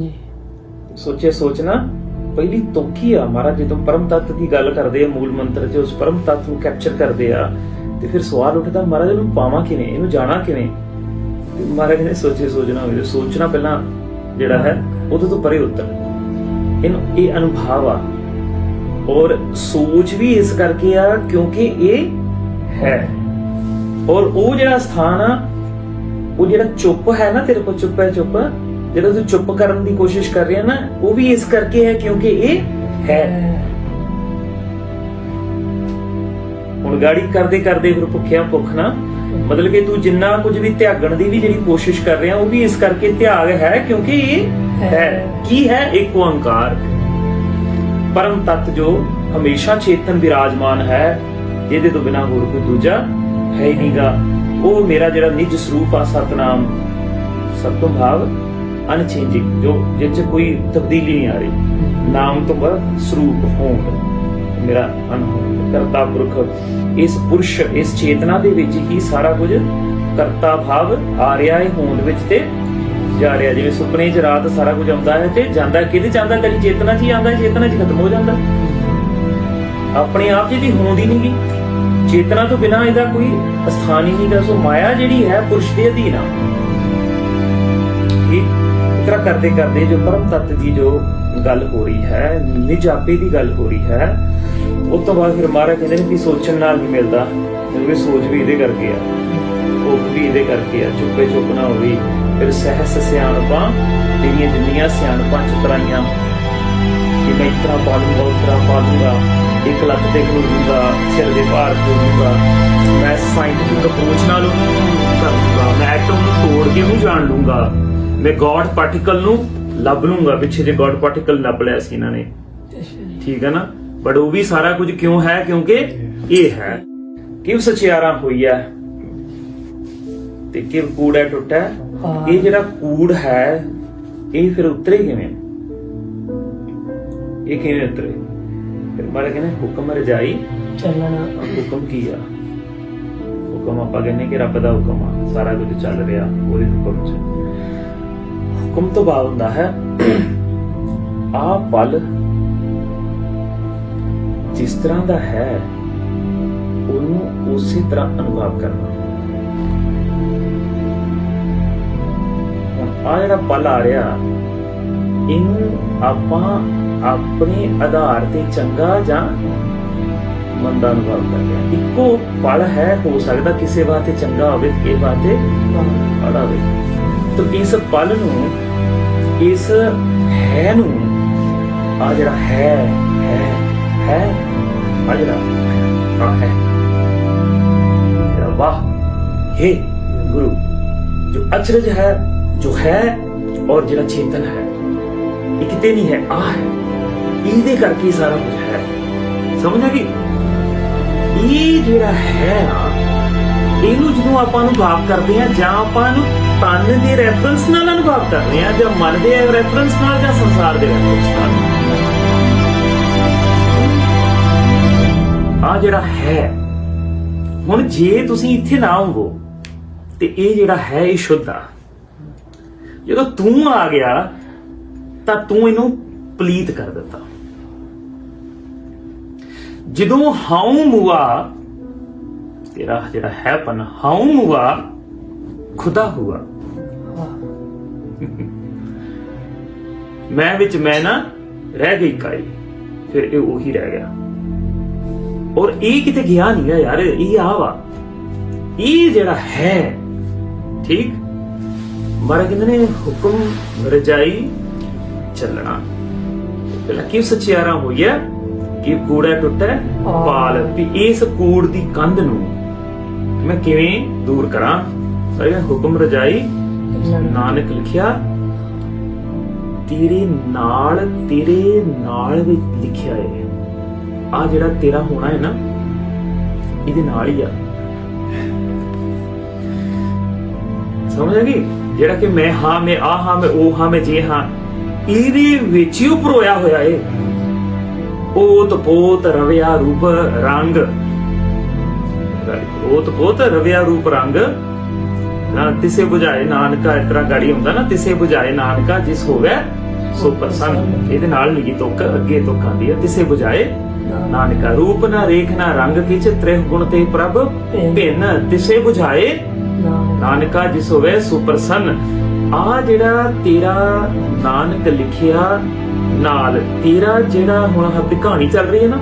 ਜੀ। ਸੋਚੇ ਸੋਚਣਾ, ਪਹਿਲੀ ਤੋਕੀ ਆ ਮਹਾਰਾਜ, ਜਦੋਂ ਪਰਮ ਤੱਤ ਦੀ ਗੱਲ ਕਰਦੇ ਆ, ਮੂਲ ਮੰਤਰ 'ਚ ਉਸ ਪਰਮ ਤੱਤ ਨੂੰ ਕੈਪਚਰ ਕਰਦੇ ਆ, ਤੇ ਫਿਰ ਸਵਾਲ ਉੱਠਦਾ, ਮਹਾਰਾਜ, ਇਹਨੂੰ ਪਾਵਾਂ ਕਿਵੇਂ? ਇਹਨੂੰ ਜਾਣਾ ਕਿਵੇਂ? ਮਹਾਰਾਜ ਨੇ ਸੋਚੇ ਸੋਚਣਾ ਹੋਵੇ ਸੋਚਣਾ ਪਹਿਲਾਂ ਜਿਹੜਾ ਹੈ, ਉਹਦੇ ਤੋਂ ਪਰੇ ਉੱਤਰ। ਇਹਨੂੰ ਇਹ ਅਨੁਭਵ ਆ। ਔਰ ਸੋਚ ਵੀ ਇਸ ਕਰਕੇ ਆ, ਕਿਉਂਕਿ ਇਹ ਹੈ। ਔਰ ਉਹ ਜਿਹੜਾ ਸਥਾਨ ਆ, ਉਹ ਜਿਹੜਾ ਚੁੱਪ ਹੈ ਨਾ, ਤੇਰੇ ਕੋਲ ਚੁੱਪ ਹੈ, ਚੁੱਪ। ਜਿਹੜਾ ਤੂੰ ਚੁੱਪ ਕਰਨ ਦੀ ਕੋਸ਼ਿਸ਼ ਕਰ ਰਿਹਾ ਨਾ ਉਹ ਵੀ ਇਸ ਕਰਕੇ ਹੈ ਕਿਉਂਕਿ ਇਹ ਹੈ। ਹੁਣ ਗਾੜੀ ਕਰਦੇ ਕਰਦੇ ਫਿਰ ਭੁੱਖਿਆ ਭੁੱਖ ਨਾ ਮਤਲਬ ਕਿ ਤੂੰ ਜਿੰਨਾ ਕੁਝ ਵੀ ਤਿਆਗਣ ਦੀ ਵੀ ਜਿਹੜੀ ਕੋਸ਼ਿਸ਼ ਕਰ ਰਿਹਾ ਉਹ ਵੀ ਇਸ ਕਰਕੇ ਤਿਆਗ ਹੈ ਕਿਉਂਕਿ ਇਹ ਹੈ। ਕੀ ਹੈ? ਇੱਕ ਓੰਕਾਰ। ਪਰਮ ਤਤ ਜੋ ਹਮੇਸ਼ਾ ਚੇਤਨ ਵਿਰਾਜਮਾਨ ਹੈ ਜਿਹਦੇ ਤੋਂ ਬਿਨਾ ਹੋਰ ਕੋਈ ਦੂਜਾ ਹੈ ਹੀ ਨਹੀਂਗਾ। ਉਹ ਮੇਰਾ ਜਿਹੜਾ ਨਿਜ ਸਰੂਪ ਆ ਸਤਨਾਮ ਸਤੋ ਭਾਵ ਅਨਚੇਂਜਿੰਗ ਜੋ ਜਿਸ 'ਚ ਕੋਈ ਤਬਦੀਲੀ ਨਹੀਂ ਆ ਰਹੀ। ਨਾਮ ਤੋਂ ਬਾਅਦ ਸਰੂਪ ਹੋਂਦ, ਮੇਰਾ ਅਨਹੋਂਦ ਕਰਤਾ ਪੁਰਖ, ਇਸ ਪੁਰਸ਼, ਇਸ ਚੇਤਨਾ ਦੇ ਵਿੱਚ ਹੀ ਸਾਰਾ ਕੁਝ ਕਰਤਾ ਭਾਵ ਆ ਰਿਹਾ ਹੈ ਹੋਂਦ ਵਿੱਚ ਤੇ ਜਾ ਰਿਹਾ। ਜਿਵੇਂ ਸੁਪਨੇ 'ਚ ਰਾਤ ਸਾਰਾ ਕੁਝ ਆਉਂਦਾ ਹੈ ਤੇ ਜਾਂਦਾ ਕਿਹਦੇ ਚ ਕਦੀ ਚੇਤਨਾ 'ਚ ਹੀ ਆਉਂਦਾ ਚੇਤਨਾ 'ਚ ਖਤਮ ਹੋ ਜਾਂਦਾ। ਆਪਣੇ ਆਪ ਜਿਹਦੀ ਹੋਂਦ ਹੀ ਨਹੀਂ ਗੀ ਚੇਤਨਾ ਤੋਂ ਬਿਨਾ ਇਹਦਾ ਕੋਈ ਸਥਾਨ ਹੀ ਨਹੀਂਗਾ ਸੋ ਮਾਇਆ ਜਿਹੜੀ ਹੈ ਪੁਰਸ਼ ਦੇ ਅਧੀਨ ਆ। ਤਰ੍ਹਾਂ ਕਰਦੇ ਕਰਦੇ ਜੋ ਪਰਮ ਤੱਤ ਦੀ ਜੋ ਗੱਲ ਹੋ ਰਹੀ ਹੈ, ਨਿਜ ਦੀ ਗੱਲ ਹੋ ਰਹੀ ਹੈ, ਉਸ ਤੋਂ ਬਾਅਦ ਫਿਰ ਮਹਾਰਾਜ ਕਹਿੰਦੇ ਨੇ ਕਿ ਸੋਚਣ ਨਾਲ ਨਹੀਂ ਮਿਲਦਾ, ਕਿਉਂਕਿ ਸੋਚ ਵੀ ਇਹਦੇ ਕਰਕੇ ਆ, ਭੁੱਖ ਵੀ ਇਹਦੇ ਕਰਕੇ ਆ, ਚੁੱਪੇ ਚੁੱਪ ਨਾ ਹੋਈ ਫਿਰ ਸਹਿਸ ਸਿਆਣਪਾਂ ਤੇਰੀਆਂ ਜਿੰਨੀਆਂ ਸਿਆਣਪਾਂ ਚਤਰਾਈਆਂ, ਕਿ ਮੈਂ ਇਤਰਾ ਪਾਲੂੰਗਾ, ਉਤਰਾ ਪਾਲੂੰਗਾ, ਇੱਕ ਲੱਖ ਤੇ ਖਲੋਜੂਗਾ ਸਿਰ ਦੇ ਭਾਰ ਖਲੋਜੂਗਾ ਮੈਂ ਸਾਇੰਟਿਫਿਕ ਅਪਰੋਚ ਨਾਲ ਉਹਨੂੰ ਕਰ ਲੂੰਗਾ ਮੈਂ ਐਟਮ ਨੂੰ ਤੋੜ ਕੇ ਉਹਨੂੰ ਜਾਣ ਲੂੰਗਾ ਮੈਂ ਗੋਡ ਪਾਰਟੀਕਲ ਨੂੰ ਲੱਭ ਲੂੰਗਾ ਪਿੱਛੇ ਜੇ ਗੋਡ ਪਾਰਟੀਕਲ ਲੱਭ ਲਿਆ ਸੀ ਇਹਨਾਂ ਨੇ। ਠੀਕ ਹੈ ਨਾ? ਬਟ ਉਹ ਵੀ ਸਾਰਾ ਕੁਝ ਕਿਉਂ ਹੈ? ਕਿਉਂਕਿ ਇਹ ਹੈ। ਕਿਵ ਸਚਿਆਰਾ ਹੋਈ ਹੈ ਤੇ ਕਿਵ ਕੂੜਾ ਟੁੱਟਾ। ਇਹ ਜਿਹੜਾ ਕੂੜ ਹੈ ਇਹ ਫਿਰ ਉਤਰੇ ਕਿਵੇਂ? ਇਹ ਕਿਵੇਂ ਉਤਰੇ? ਫਿਰ ਮਾਰੇ ਕਹਿੰਦੇ ਹੁਕਮ ਰਜਾਈ ਚੱਲਣਾ। ਹੁਕਮ ਕੀ ਆ? ਹੁਕਮ ਆਪਾਂ ਕਹਿੰਦੇ ਕਿ ਰੱਬ ਦਾ ਹੁਕਮ ਆ। ਸਾਰਾ ਕੁਝ ਚੱਲ ਰਿਹਾ ਉਹਦੇ ਹੁਕਮ 'ਚ। ਹੁਕਮ ਤੋਂ ਬਾਅਦ ਹੁੰਦਾ ਹੈ ਆ ਪਲ ਜਿਸ ਤਰ੍ਹਾਂ ਦਾ ਹੈ, ਉਹਨੂੰ ਉਸੇ ਤਰ੍ਹਾਂ ਅਨੁਭਵ ਕਰਨਾ। ਆ ਜਿਹੜਾ ਪਲ ਆ ਰਿਹਾ, ਇਹਨੂੰ ਆਪਾਂ ਆਪਣੇ ਆਧਾਰ ਤੇ ਚੰਗਾ ਜਾਂ ਮੰਦਾ ਅਨੁਭਵ ਕਰਦੇ ਹਾਂ। ਇੱਕੋ ਪਲ ਹੈ, ਹੋ ਸਕਦਾ ਕਿਸੇ ਵਾਸਤੇ ਚੰਗਾ ਹੋਵੇ, ਕਿਸੇ ਵਾਸਤੇ ਮਾੜਾ ਹੋਵੇ। ਤਾਂ ਇਸ ਪਲ ਨੂੰ ਇਸ ਹੈ ਨੂੰ, ਆ ਜਿਹੜਾ ਹੈ ਹੈ ਹੈ, ਆ ਜਿਹੜਾ ਆ ਹੈ। ਵਾਹ, ਹੈ ਗੁਰੂ, ਜੋ ਅਚਰਜ ਹੈ, ਜੋ ਹੈ ਔਰ ਜਿਹੜਾ ਚੇਤਨ ਹੈ, ਇਹ ਕਿਤੇ ਨਹੀਂ ਹੈ, ਆ ਹੈ। ਇਹਦੇ ਕਰਕੇ ਸਾਰਾ ਕੁਝ ਹੈ। ਸਮਝ ਆ ਇਹ ਜਿਹੜਾ ਹੈ ਆ ਇਹਨੂੰ ਜਦੋਂ ਆਪਾਂ ਨੂੰ ਭਾਵ ਕਰਦੇ ਆ ਜਾਂ ਆਪਾਂ ਨੂੰ ਤਨ ਦੇ ਰੈਫਰੈਂਸ ਨਾਲ ਅਨੁਭਵ ਕਰਦੇ ਆ ਜਾਂ ਮਨ ਦੇ ਰੈਫਰੈਂਸ ਨਾਲ, ਜਾਂ ਸੰਸਾਰ ਦੇ ਰੈਫਰੈਂਸ ਨਾਲ। ਆ ਜਿਹੜਾ ਹੈ, ਹੁਣ ਜੇ ਤੁਸੀਂ ਇੱਥੇ ਨਾ ਹੋਵੋ ਤੇ ਇਹ ਜਿਹੜਾ ਹੈ ਇਹ ਸ਼ੁੱਧ ਆ। ਜਦੋਂ ਤੂੰ ਆ ਗਿਆ, ਤਾਂ ਤੂੰ ਇਹਨੂੰ ਪਲੀਤ ਕਰ ਦਿੱਤਾ। ਜਦੋਂ ਹਾਉ ਮੁਆ ਤੇਰਾ ਜਿਹੜਾ ਹੈ ਪਨ ਹਾਉ ਮੁਆ ਖੁਦਾ ਹੁਆ। ਮੈਂ ਵਿੱਚ ਮੈਂ ਨਾ ਰਹਿ ਗਈ ਕਾਈ ਫਿਰ ਇਹ ਉਹੀ ਰਹਿ ਗਿਆ। ਔਰ ਇਹ ਕਿਤੇ ਗਿਆ ਨਹੀਂ ਗਾ ਯਾਰ ਇਹ ਆ ਵਾ। ਇਹ ਜਿਹੜਾ ਹੈ ਠੀਕ? ਮਾਰਾ ਕਹਿੰਦੇ ਨੇ ਹੁਕਮ ਰਜਾਈ ਚੱਲਣਾ। ਕਿਉਂ ਸਚਿਆਰਾ ਹੋਈਆ ਕਿ ਕੂੜਾ ਟੁੱਟਾ ਪਾਲ। ਵੀ ਇਸ ਕੂੜ ਦੀ ਕੰਧ ਨੂੰ ਮੈਂ ਕਿਵੇਂ ਦੂਰ ਕਰਾਂ? ਅਰੇ ਹੁਕਮ ਰਜਾਈ, ਨਾਨਕ ਲਿਖਿਆ, ਤੇਰੇ ਨਾਲ ਤੇਰੇ ਨਾਲ ਵਿੱਚ ਲਿਖਿਆ ਹੈ ਆ ਜਿਹੜਾ ਤੇਰਾ ਹੋਣਾ ਹੈ ਨਾ, ਇਹਦੇ ਨਾਲ ਹੀ ਆ। ਸਮਝ ਆ ਗਈ? ਜਿਹੜਾ ਕਿ ਮੈਂ ਹਾਂ, ਮੈਂ ਆ ਹਾਂ, ਮੈਂ ਉਹ ਹਾਂ, ਮੈਂ ਜੇ ਹਾਂ, ਇਹਦੇ ਵਿੱਚ ਹੀ ਉਹ ਹੋਇਆ ਏ। ਪੋਤ ਪੋਤ ਰਵਿਆ ਰੂਪ ਰੰਗ। ਗਾੜੀ। ਓਤ ਪੋਤ ਰਵਿਆ ਰੂਪ ਰੰਗ। ਨਾ ਤਿਸੇ 부ਝਾਏ ਨਾਨਕਾ ਇਸ ਤਰ੍ਹਾਂ ਗਾੜੀ ਹੁੰਦਾ ਨਾ ਤਿਸੇ 부ਝਾਏ ਨਾਨਕਾ ਜਿਸ ਹੋਵੇ ਸੋ ਪ੍ਰਸੰਨ। ਇਹਦੇ ਨਾਲ ਲਿਖੀ ਤੁਕ ਅੱਗੇ ਤੁਕ ਆਂਦੀ ਹੈ ਤਿਸੇ 부ਝਾਏ ਨਾਨਕਾ। ਰੂਪ ਨਾ ਰੇਖ ਨਾ ਰੰਗ ਕਿਛ ਤ੍ਰਿਹ ਗੁਣ ਤੇ ਪ੍ਰਭ ਭਿੰਨ। ਤਿਸੇ ਬੁਝਾਏ ਨਾਨਕਾ। ਜਿਸ ਹੋਵੇ ਸੋ ਪ੍ਰਸੰਨ। ਆ ਜਿਹੜਾ ਤੇਰਾ ਨਾਨਕ ਲਿਖਿਆ ਨਾਲ ਤੇਰਾ ਜਿਹੜਾ ਹੁਣ ਹੱਥ ਕਹਾਣੀ ਚੱਲ ਰਹੀ ਹੈ ਨਾ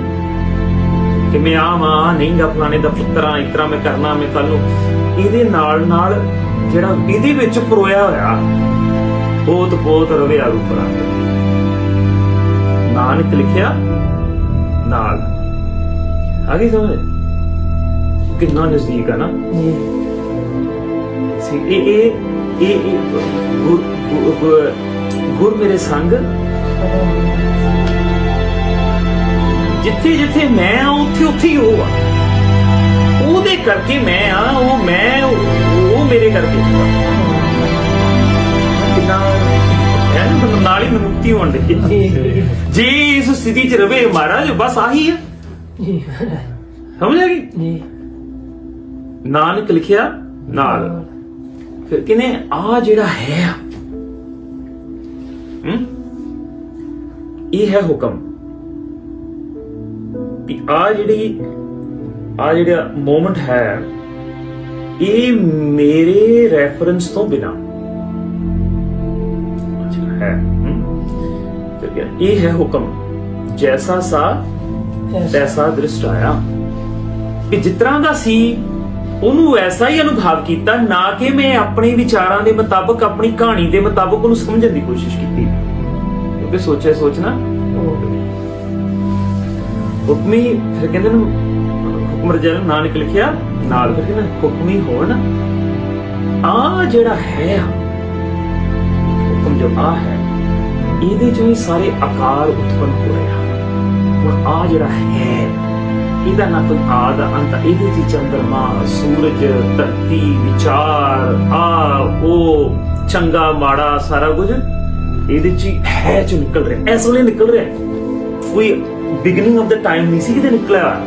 ਕਿ ਮੈਂ ਆ ਮਾਂ ਨਹੀਂ ਗਾ ਫਲਾਣੇ ਦਾ ਪੁੱਤਰਾਂ ਇਸ ਤਰ੍ਹਾਂ ਮੈਂ ਕਰਨਾ ਮੈਂ ਕੱਲ ਨੂੰ। ਇਹਦੇ ਨਾਲ ਨਾਲ ਜਿਹੜਾ ਇਹਦੇ ਵਿੱਚ ਪਰੋਇਆ ਹੋਇਆ ਬੋਤ ਬੋਤ ਰਵੇ ਆ ਰੂਪ ਰੰਗ ਨਾਨਕ ਲਿਖਿਆ ਨਾਲ। ਆ ਗਈ ਸਮਝ? ਕਿੰਨਾ ਨਜ਼ਦੀਕ ਆ ਨਾ। ਸੀ ਇਹ ਇਹ ਇਹ ਗੁਰ- ਗੁਰ ਮੇਰੇ ਸੰਗ। ਜਿੱਥੇ ਜਿੱਥੇ ਮੈਂ ਆ, ਉੱਥੇ ਉੱਥੇ ਹੀ ਉਹ ਆ। ਉਹਦੇ ਕਰਕੇ ਮੈਂ ਆ, ਉਹ ਮੈਂ, ਉਹ ਮੇਰੇ ਕਰਕੇ। ਕਿੰਨਾ ਹੈ ਨਾਲ ਹੀ ਮੁਕਤੀ ਹੋਣ ਦੇ। ਜੇ ਇਸ ਸਥਿਤੀ 'ਚ ਰਵੇ ਮਹਾਰਾਜ, ਬਸ ਆਹੀ ਹੈ ਸਮਝ ਆ ਗਈ? ਨਾਨਕ ਲਿਖਿਆ, ਨਾਲ। ਫਿਰ ਕਿਨੇ ਆ ਜਿਹੜਾ ਹੈ ਹਮ? ਇਹ ਹੈ ਹੁਕਮ। ਕਿ ਆ ਜਿਹੜੀ ਆ ਜਿਹੜਾ ਮੂਮੈਂਟ ਹੈ ਇਹ ਮੇਰੇ ਰੈਫਰੈਂਸ ਤੋਂ ਬਿਨਾ ਹੈ ਕਿਹਾ, ਇਹ ਹੈ ਹੁਕਮ ਜੈਸਾ ਸਾ ਤੈਸਾ ਦ੍ਰਿਸ਼ਟ ਆਇਆ। ਕਿ ਤਰ੍ਹਾਂ ਦਾ ਸੀ ਉਹਨੂੰ ਐਸਾ ਹੀ ਅਨੁਭਵ ਕੀਤਾ ਨਾ ਕਿ ਮੈਂ ਆਪਣੇ ਵਿਚਾਰਾਂ ਦੇ ਮੁਤਾਬਕ ਆਪਣੀ ਕਹਾਣੀ ਦੇ ਮੁਤਾਬਕ ਉਹਨੂੰ ਸਮਝਣ ਦੀ ਕੋਸ਼ਿਸ਼ ਕੀਤੀ। ਕਿਉਂਕਿ ਸੋਚਿਆ ਸੋਚਣਾ ਹੁਕਮੀ, ਫਿਰ ਕਹਿੰਦੇ ਨੇ, ਹੁਕਮ ਰਜਲ ਨਾਨਕ ਲਿਖਿਆ, ਨਾਲ ਫਿਰ ਕਹਿੰਦੇ ਹੁਕਮੀ ਹੋਣ। ਆ ਜਿਹੜਾ ਹੈ ਹੁਕਮ ਜੋ ਆ ਹੈ, ਇਹਦੇ ਚੋਂ ਹੀ ਸਾਰੇ ਆਕਾਰ ਉਤਪੰਨ ਹੋ ਰਹੇ ਹਨ। ਹੁਣ ਆ ਜਿਹੜਾ ਹੈ, ਇਹਦਾ ਨਾ ਕੋਈ ਆਦ ਅੰਤ, ਇਹਦੇ ਚ ਚੰਦਰਮਾ, ਸੂਰਜ, ਧਰਤੀ, ਵਿਚਾਰ ਆ ਉਹ, ਚੰਗਾ, ਮਾੜਾ, ਸਾਰਾ ਕੁਝ ਇਹਦੇ ਚ ਹੀ ਹੈ ਚ ਨਿਕਲ ਰਿਹਾ, ਇਸ ਵੇਲੇ ਨਿਕਲ ਰਿਹਾ। ਕੋਈ ਬਿਗਨਿੰਗ ਆਫ ਦਾ ਟਾਈਮ ਨਹੀਂ ਸੀ ਕਿਤੇ ਨਿਕਲਿਆ।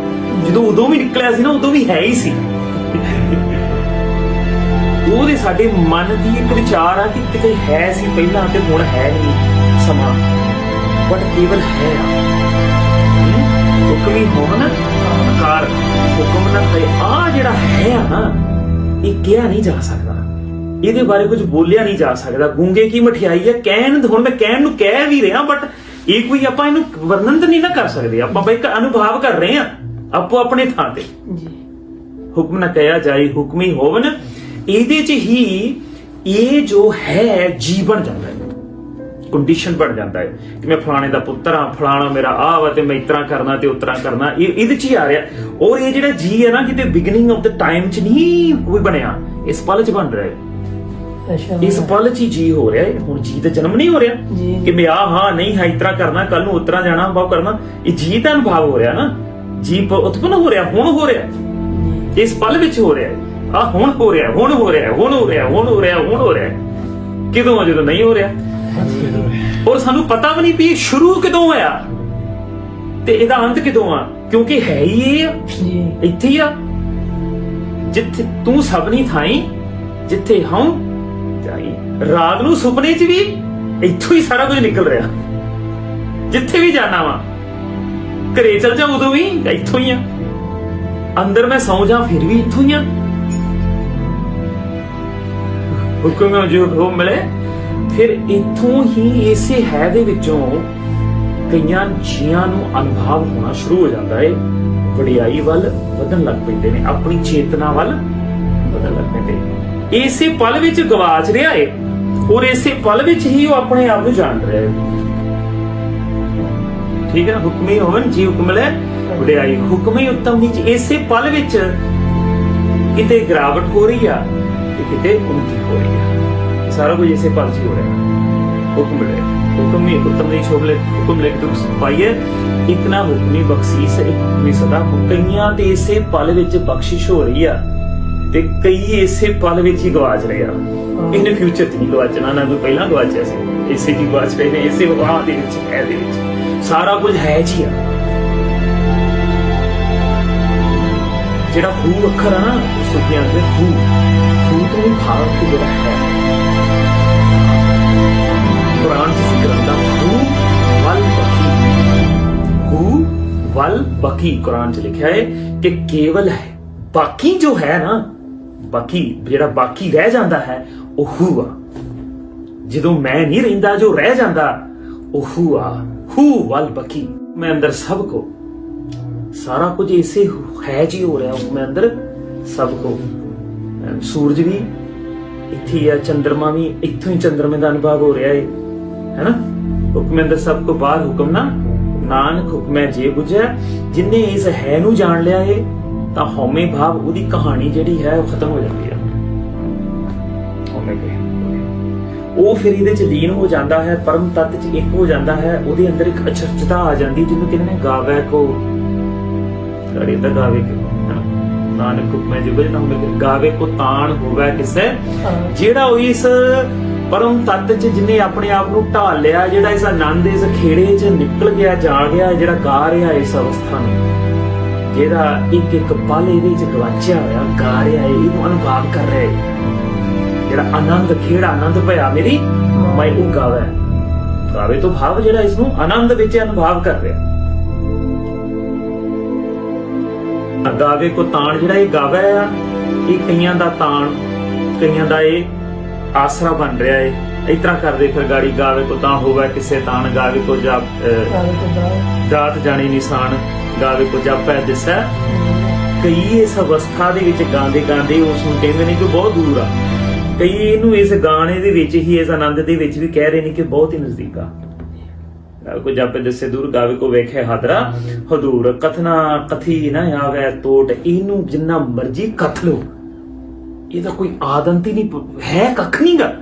ਜਦੋਂ ਉਦੋਂ ਵੀ ਨਿਕਲਿਆ ਸੀ ਨਾ, ਉਦੋਂ ਵੀ ਹੈ ਹੀ ਸੀ। ਉਹਦੇ ਸਾਡੇ ਮਨ ਦੀ ਇੱਕ ਵਿਚਾਰ ਆ ਕਿ ਕਿਤੇ ਹੈ ਸੀ ਪਹਿਲਾਂ ਤੇ ਹੁਣ ਹੈ ਨਹੀਂ ਸਮਾਂ। ਬਟ ਕੇਵਲ ਹੈ ਹੁਕਮੀ ਹੋਣ ਆਕਾਰ, ਹੁਕਮ ਨਾ ਕਰੇ ਆ ਜਿਹੜਾ ਹੈ ਆ ਨਾ, ਇਹ ਕਿਹਾ ਨਹੀਂ ਜਾ ਸਕਦਾ। ਇਹਦੇ ਬਾਰੇ ਕੁਝ ਬੋਲਿਆ ਨਹੀਂ ਜਾ ਸਕਦਾ। ਗੂੰਗੇ ਕੀ ਮਠਿਆਈ ਹੈ ਕਹਿਣ ਹੁਣ ਮੈਂ ਕਹਿਣ ਨੂੰ ਕਹਿ ਵੀ ਰਿਹਾ ਬਟ ਇਹ ਕੋਈ ਆਪਾਂ ਇਹਨੂੰ ਵਰਣਨ ਤਾਂ ਨਹੀਂ ਨਾ ਕਰ ਸਕਦੇ। ਆਪਾਂ ਬਈ ਇੱਕ ਅਨੁਭਵ ਕਰ ਰਹੇ ਆ ਆਪੋ ਆਪਣੇ ਥਾਂ ਤੇ। ਹੁਕਮ ਨਾ ਕਹਿਆ ਜਾਏ ਹੁਕਮੀ ਹੋਵਨ ਇਹਦੇ ਚ ਹੀ ਇਹ ਜੋ ਹੈ ਜੀਵਨ ਜਾਂਦਾ ਹੈ। ਕੰਡੀਸ਼ਨ ਬਣ ਜਾਂਦਾ ਹੈ ਕਿ ਮੈਂ ਫਲਾਣੇ ਦਾ ਪੁੱਤਰ ਆ ਫਲਾਣਾ ਮੇਰਾ ਆ ਵਾ ਤੇ ਮੈਂ ਇਤਰਾ ਕਰਨਾ ਤੇ ਉਤਰਾ ਕਰਨਾ। ਇਹ ਇਹਦੇ ਚ ਹੀ ਆ ਰਿਹਾ। ਔਰ ਇਹ ਜਿਹੜਾ ਜੀ ਹੈ ਨਾ ਕਿਤੇ ਬਿਗਨਿੰਗ ਆਫ ਦ ਟਾਈਮ ਚ ਨਹੀਂ ਕੋਈ ਬਣਿਆ। ਇਸ ਪਲ ਚ ਬਣ ਰਿਹਾ ਹੈ। ਇਸ ਪਲ ਚ ਹੀ ਜੀ ਹੋ ਰਿਹਾ ਹੈ ਹੁਣ ਜੀ ਦਾ ਜਨਮ ਨਹੀਂ ਹੋ ਰਿਹਾ। ਜੀ। ਕਿ ਮੈਂ ਆ ਹਾਂ ਨਹੀਂ ਹਾਂ ਇਤਰਾ ਕਰਨਾ ਕੱਲ ਨੂੰ ਉਤਰਾ ਜਾਣਾ ਬਾਉ ਕਰਨਾ। ਇਹ ਜੀ ਦਾ ਅਨੁਭਵ ਹੋ ਰਿਹਾ ਨਾ। ਜੀ ਪ- ਉਤਪੰਨ ਹੋ ਰਿਹਾ ਹੁਣ ਹੋ ਰਿਹਾ। ਇਸ ਪਲ ਵਿੱਚ ਹੋ ਰਿਹਾ ਆ ਹੁਣ ਹੋ ਰਿਹਾ ਹੁਣ ਹੋ ਰਿਹਾ ਹੁਣ ਹੋ ਰਿਹਾ ਹੁਣ ਹੋ ਰਿਹਾ ਹੁਣ ਹੋ ਰਿਹਾ ਕਿਦੋਂ ਆ ਜਦੋਂ ਨਹੀਂ ਹੋ ਰਿਹਾ। ਔਰ ਸਾਨੂੰ ਪਤਾ ਵੀ ਨਹੀਂ ਵੀ ਇਹ ਸ਼ੁਰੂ ਕਦੋਂ ਹੋਇਆ। ਤੇ ਇਹਦਾ ਅੰਤ ਕਦੋਂ ਆ? ਕਿਉਂਕਿ ਹੈ ਹੀ ਇਹ ਆ। ਇੱਥੇ ਹੀ ਆ। ਜਿੱਥੇ ਤੂੰ ਸਭਨੀ ਥਾਈ ਜਿੱਥੇ ਹਉ ਰਾਤ ਨੂੰ ਸੁਪਨੇ 'ਚ ਵੀ ਇੱਥੋਂ ਹੀ ਸਾਰਾ ਕੁਝ ਨਿਕਲ ਰਿਹਾ। ਜਿੱਥੇ ਵੀ ਜਾਣਾ ਵਾ, ਘਰੇ ਚਲ ਜਾ ਉਦੋਂ ਵੀ ਇੱਥੋਂ ਹੀ ਆ। ਅੰਦਰ ਮੈਂ ਸੌ ਜਾ, ਫਿਰ ਵੀ ਇੱਥੋਂ ਹੀ ਆ। ਹੁਕਮ ਜੋ ਹੋ ਮਿਲੇ, ਫਿਰ ਇੱਥੋਂ ਹੀ ਇਸੇ ਹੈ ਦੇ ਵਿੱਚੋਂ ਕਈਆਂ ਜੀਆਂ ਨੂੰ ਅਨੁਭਵ ਹੋਣਾ ਸ਼ੁਰੂ ਹੋ ਜਾਂਦਾ ਏ। ਵਡਿਆਈ ਵੱਲ ਵਧਣ ਲੱਗ ਪੈਂਦੇ ਨੇ, ਆਪਣੀ ਚੇਤਨਾ ਵੱਲ ਵਧਣ ਲੱਗ ਪੈਂਦੇ ਨੇ। ਇਸੇ ਪਲ ਵਿੱਚ ਗਵਾਚ ਰਿਹਾ ਏ। ਔਰ ਇਸੇ ਪਲ ਵਿੱਚ ਹੀ ਉਹ ਆਪਣੇ ਆਪ ਨੂੰ ਜਾਣ ਰਿਹਾ ਹੈ। ਠੀਕ ਹੈ ਨਾ? ਹੁਕਮੀ ਹੋਵਨ ਜੀ ਹੁਕਮ ਲੈ, ਵਡਿਆਈ ਹੁਕਮੀ ਉੱਤਮ ਵਿੱਚ ਇਸੇ ਪਲ ਵਿੱਚ ਕਿਤੇ ਗਿਰਾਵਟ ਹੋ ਰਹੀ ਆ ਤੇ ਕਿਤੇ ਉਨਤੀ ਹੋ ਰਹੀ ਆ। ਸਾਰਾ ਕੁਝ ਇਸੇ ਪਲ 'ਚ ਹੀ ਹੋ ਰਿਹਾ। ਹੁਕਮ ਲੈ। ਹੁਕਮ ਹੀ ਉੱਤਮ ਦੀ ਨਹੀਂ ਸ਼ੋਭਲੇ ਹੁਕਮ ਲੈ ਦੁਖ ਪਾਈਏ ਇੱਕ ਨਾ ਹੁਕਮੀ ਬਖਸ਼ੀਸ਼, ਇੱਕ ਹੁਕਮੀ ਸਦਾ। ਕਈਆਂ ਤੇ ਇਸੇ ਪਲ ਵਿੱਚ ਬਖਸ਼ਿਸ਼ ਹੋ ਰਹੀ ਆ। ਤੇ ਕਈ ਇਸੇ ਪਲ ਵਿੱਚ ਹੀ ਗਵਾਚ ਰਹੇ। ਆ ਇਹਨੇ ਫਿਊਚਰ 'ਚ ਨਹੀਂ ਗਵਾਚਣਾ ਨਾ ਕੋਈ ਪਹਿਲਾਂ ਗਵਾਚਿਆ ਸੀ। ਇਸੇ ਕੀ ਗਵਾਚ ਰਹੇ ਨੇ ਇਸੇ ਵਾਹ ਦੇ ਵਿੱਚ ਹੈ ਦੇ ਵਿੱਚ। ਸਾਰਾ ਕੁਝ ਹੈ ਜੀ ਆ। ਜਿਹੜਾ ਹੂ ਅੱਖਰ ਆ ਨਾ ਸੁਫੀਆਂ ਦੇ ਹੂ ਹੂ ਤੋਂ ਹੀ ਭਾਵ ਕਿ ਜਿਹੜਾ ਹੈ। ਕੁਰਾਨ ਚ ਜ਼ਿਕਰ ਹੁੰਦਾ ਹੂ ਵਲ ਬਕੀ ਹੂ ਵਲ ਬਕੀ ਕੁਰਾਨ ਚ ਲਿਖਿਆ ਹੈ ਕਿ ਕੇਵਲ ਹੈ ਬਾਕੀ ਜੋ ਹੈ ਨਾ ਬਾਕੀ ਜਿਹੜਾ ਬਾਕੀ ਰਹਿ ਜਾਂਦਾ ਹੈ, ਉਹ ਹੂ ਆ ਜਦੋਂ ਮੈਂ ਨਹੀਂ ਰਹਿੰਦਾ, ਜੋ ਰਹਿ ਜਾਂਦਾ, ਉਹ ਹੂ ਆ ਹੂ ਵਲ ਬਕੀ। ਮੈਂ ਅੰਦਰ ਸਭ ਕੋ। ਸਾਰਾ ਕੁਝ ਇਸੇ ਹੈ ਜੀ ਹੋ ਰਿਹਾ। ਮੈਂ ਅੰਦਰ ਸਭ ਕੋ। ਸੂਰਜ ਵੀ ਇੱਥੇ ਆ ਚੰ드ਰਮਾ ਵੀ ਇੱਥੋਂ ਹੀ ਚੰ드ਰਮੇ ਦਾ ਅਨੁਭਵ ਹੋ ਰਿਹਾ ਏ। ਹੈਨਾ ਹੁਕਮ ਅੰਦਰ ਸਭ ਕੋ। ਬਾਹਰ ਹੁਕਮ ਨਾ। ਨਾਨਕ ਹੁਕਮੈ ਜੇ ਬੁਝੈ ਜਿਨੇ ਇਸ ਹੈ ਨੂੰ ਜਾਣ ਲਿਆ ਏ ਤਾਂ ਹਉਮੈ ਭਾਵ ਉਹਦੀ ਕਹਾਣੀ ਜਿਹੜੀ ਹੈ ਉਹ ਖਤਮ ਹੋ ਜਾਂਦੀ ਹੈ। ਹਉਮੈ ਕੋਈ ਉਹ ਫਿਰ ਇਹਦੇ ਚ ਲੀਨ ਹੋ ਜਾਂਦਾ ਹੈ ਪਰਮ ਤੱਤ ਚ ਇੱਕ ਹੋ ਜਾਂਦਾ ਹੈ ਉਹਦੇ ਅੰਦਰ ਇੱਕ ਅਚਰਜਤਾ ਆ ਜਾਂਦੀ ਜਿਹਨੂੰ ਕਹਿੰਦੇ ਨੇ ਗਾਵੇ ਕੋ। ਕਰੇ ਤਾਂ ਗਾਵੇ ਕਿ ਨਾਨਕ ਹੁਕਮੈ ਜੇ ਬਜਨਾ ਹੁਕਮੈ ਗਾਵੇ ਕੋ ਤਾਣ ਹੋਵੇ ਕਿਸੇ? ਜਿਹੜਾ ਉਹ ਇਸ ਪਰਮ ਤੱਤ ਚ ਜਿਨੇ ਆਪਣੇ ਆਪ ਨੂੰ ਢਾਲ ਲਿਆ ਜਿਹੜਾ ਇਸ ਆਨੰਦ ਇਸ ਖੇੜੇ ਚ ਨਿਕਲ ਗਿਆ ਜਾ ਗਿਆ ਜਿਹੜਾ ਗਾ ਰਿਹਾ ਇਸ ਅਵਸਥਾ ਨੂੰ। ਜਿਹੜਾ ਇੱਕ ਇੱਕ ਪਲ ਇਹਦੇ ਚ ਗਵਾਚਿਆ ਹੋਇਆ, ਗਾ ਰਿਹਾ ਹੈ ਇਹਨੂੰ ਅਨੁਭਵ ਕਰ ਰਿਹਾ ਹੈ। ਜਿਹੜਾ ਆਨੰਦ, ਖੇੜਾ ਆਨੰਦ ਭਇਆ ਮੇਰੀ ਮੈਂ ਉਹ ਗਾਵੇ ਗਾਵੇ ਤੋਂ ਭਾਵ ਜਿਹੜਾ ਇਸ ਨੂੰ ਆਨੰਦ ਵਿੱਚ ਅਨੁਭਵ ਕਰ ਰਿਹਾ ਗਾਵੇ ਕੋ ਤਾਣ ਜਿਹੜਾ ਇਹ ਗਾਵੇ ਆ, ਇਹ ਕਈਆਂ ਦਾ ਤਾਣ, ਕਈਆਂ ਦਾ ਇਹ ਆਸਰਾ ਬਣ ਰਿਹਾ ਏ ਇਸ ਤਰ੍ਹਾਂ ਕਰਦੇ ਫਿਰ ਗਾੜੀ ਗਾਵੇ ਕੋ ਤਾਂ ਹੋਵੇ ਕਿਸੇ ਤਾਣ ਗਾਵੇ ਕੋ ਜਾ ਅਹ, ਜਾਤ ਜਾਣੀ ਨਿਸ਼ਾਨ ਗਾਵੇ ਕੋ ਜਾਪੈ ਦਿਸੈ। ਕਈ ਇਸ ਅਵਸਥਾ ਦੇ ਵਿੱਚ ਗਾਉਂਦੇ ਗਾਉਂਦੇ ਉਸ ਨੂੰ ਕਹਿੰਦੇ ਨੇ ਕਿ ਬਹੁਤ ਦੂਰ ਆ। ਕਈ ਇਹਨੂੰ ਇਸ ਗਾਣੇ ਦੇ ਵਿੱਚ ਹੀ ਇਸ ਆਨੰਦ ਦੇ ਵਿੱਚ ਵੀ ਕਹਿ ਰਹੇ ਨੇ ਕਿ ਬਹੁਤ ਹੀ ਨਜ਼ਦੀਕ ਆ। ਕੋ ਜਾਪੈ ਦਿਸੈ ਦੂਰ ਗਾਵੇ ਕੋ ਵੇਖੇ ਹਾਦਰਾ। ਹਦੂਰ ਕਥਨਾ ਕਥੀ ਨਾ ਆਵੇ ਟੋਟ ਇਹਨੂੰ ਜਿੰਨਾ ਮਰਜ਼ੀ ਕਥ ਲੋ ਇਹਦਾ ਕੋਈ ਆਦੰਤ ਹੀ ਨਹੀਂ ਪ- ਹੈ ਕੱਖ ਨਹੀਂਗਾ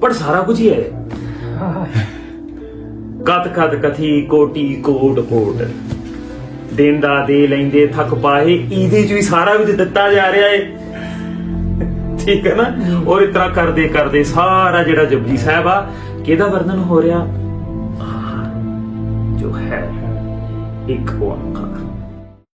ਪਰ ਸਾਰਾ ਕੁਝ ਹੀ ਹੈ। ਕਤ ਕਤ ਕਥੀ ਕੋਟੀ ਕੋਟ ਕੋਟ। ਦੇਂਦਾ ਦੇ ਲੈਂਦੇ ਥੱਕ ਪਾਏ, ਇਹਦੇ ਚ ਵੀ ਸਾਰਾ ਵੀ ਦਿੱਤਾ ਜਾ ਰਿਹਾ ਏ। ਠੀਕ ਹੈ ਨਾ? ਔਰ ਇਸ ਤਰ੍ਹਾਂ ਕਰਦੇ ਕਰਦੇ ਸਾਰਾ ਜਿਹੜਾ ਜਪਜੀ ਸਾਹਿਬ ਆ, ਕਿਹਦਾ ਵਰਣਨ ਹੋ ਰਿਹਾ? ਜੋ ਹੈ, ਇੱਕ ਓੰਕਾਰ